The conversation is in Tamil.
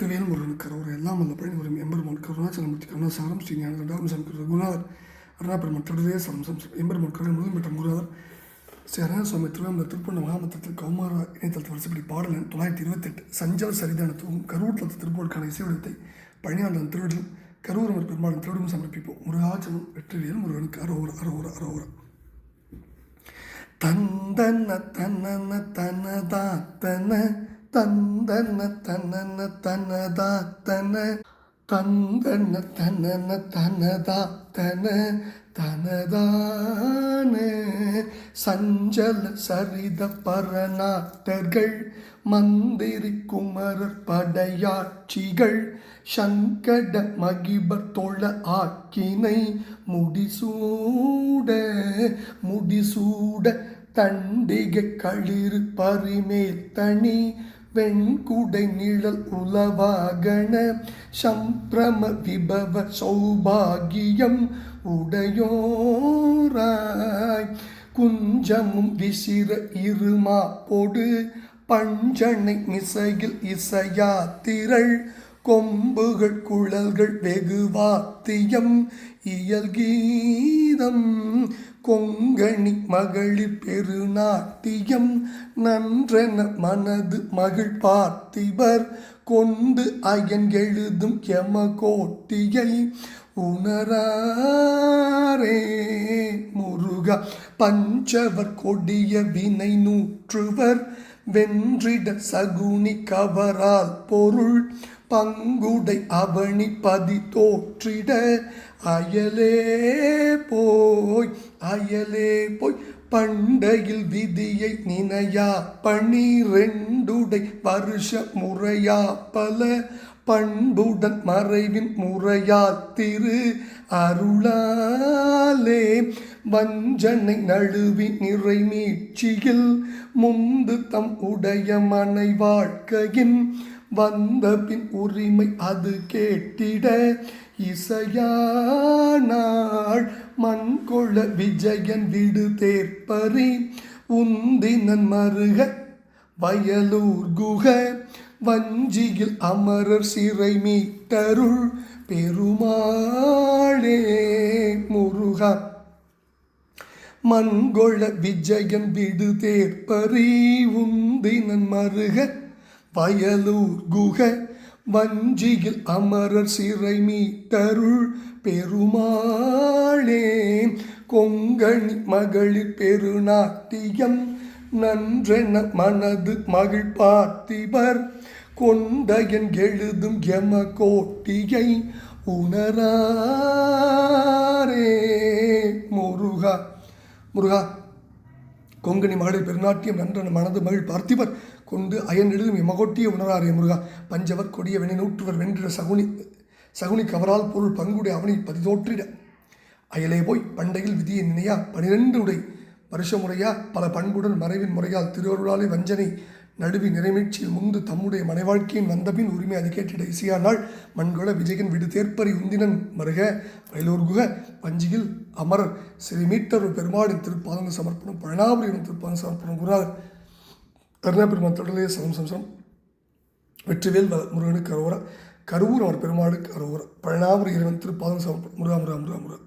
வெட்டுவேல் முருகனுக்கு கரோர் எல்லாம் வல்ல பழனி ஒரு எம்பெருமான் கருணாச்சலமூர்த்தி கருணாசாரம் ஸ்ரீ ஞான ராமசாமி சாமி கரு குருநாதர் அருணாபெருமான் தொடரே சரம் சம் எம்பெருமான் கருணை முதல் மற்றும் குருநாதர் ஸ்ரீ அருணா சுவாமி திருவண்ண திருப்பண்ண மகாமத்தத்தில் கௌமார இணையதளத்தில் வரிசைப்படி பாடலன் தொள்ளாயிரத்தி இருபத்தெட்டு சஞ்சல் சரிதானத்துவம் கரூர் தளத்து திருப்போருக்கான இசைவடத்தை பழனியாண்டன் திருவிழல் கரூரமர் பெருமாளும் திருவிடும் சமர்ப்பிப்போம். முருகாச்சலம் வெற்றிவேல் முருகனுக்கு அரோர அரோர அரோர தந்தன தன்னன தன்னதா தன்ன தந்தன தன்னன தனதா தன தந்தன தன்னன தனதா தன தனதான சஞ்சல சரித பரநாட்டர்கள் மந்திரி குமரர் படையாட்சிகள் சங்கட மகிபர் தொழ ஆக்கினை முடிசூட முடிசூட தண்டிகை களிறு பரிமேல் தனி வெண்குடை நிழல் உலவாகண சம்பிரம விபவ சௌபாகியம் உடையோராய். குஞ்சமும் விசிற இருமா பொடு பஞ்சனை மிசையில் இசையா திரள் கொம்புகள் குழல்கள் வெகு வாத்தியம். இயல் கீதம் கொங்கணி மகளிர் பெருநாட்டியம். நன்றென மனது மகிழ் பார்த்திபர் கொண்டு அயன் எழுதும் யமகோட்டியை. உணரே முருக பஞ்சவர் கொடிய வினை நூற்றுவர். வென்றிட சகுனி கவரால் பொருள் பங்குடை அவனி பதி தோற்றிட அயலே போய் அயலே போய் பண்டையில் விதியை நினையா பனிரெண்டுடை வருஷ முறையா பல பண்புடன் மறைவின் முறையா திரு அருளாலே வஞ்சனை நழுவி நிறை மீட்சியில் முந்து தம் உடைய மனை வாழ்க்கையின் வந்த பின் உரிமை அது கேட்டிட. இசையானாள் மண்கொள விஜயன் விடு தேர்ப்பறி உந்தினன் மருக வயலூர் குக. வஞ்சியில் அமரர் சிறை மீட்டருள் பெருமாளே முருகா. மண்கொள விஜயன் விடு தேர்ப்பறி உந்தினன் மருக. வயலூர் குகை வஞ்சியில் அமரர் சிறை மீட்டருள் பெருமாளே கொங்கணி மகளிர் பெருநாட்டியம் நன்றென மனது மகிழ் பார்த்திவர் கொண்டயன் எழுதும் எம கோட்டியை உணராரே. முருகா முருகா கொங்கணி மகளிர் பெருநாட்டியம் நன்றன மனது மகிழ் பார்த்திவர் கொண்டு அயன் எழுதும் எமகொட்டிய உணராரே முருகா. பஞ்சவர் கொடிய வெணி நூற்றுவர் வென்றிட சகுனி சகுனி கவரால் பொருள் பங்குடைய அவனை பதிதோற்றிட. அயலே போய் பண்டையில் விதியை நினையா பனிரெண்டு உடை. வருஷ முறையா பல பண்புடன் மறைவின் முறையால் திருவருளாலே வஞ்சனை. நடுவி நிறைமீழ்ச்சியில் முந்து தம்முடைய மனைவாழ்க்கையின் வந்தபின் உரிமை அது கேட்டிட இசையானால் மண்கொள விஜயன் விடு தேர்ப்பறி உந்தினன் மருக வயலூர்குக வஞ்சியில் அமரர் சிறு மீட்டர் பெருமாளின் திருப்பாதங்க சமர்ப்பணம் பழனாபுரியின் திருப்பாதங்க சமர்ப்பணம் குருநாதர் கருணாபெருமான் தொடர்லே சமம் சம்சம் வெற்றிவேல் முருகனுக்கு அரோரா கருவூர் அவர் பெருமாளுக்கு அரோரா பழனாபுரி இறைவன் திருப்பாதங்க சமர்ப்பணம். முருகா முருகா முருகா முருகா.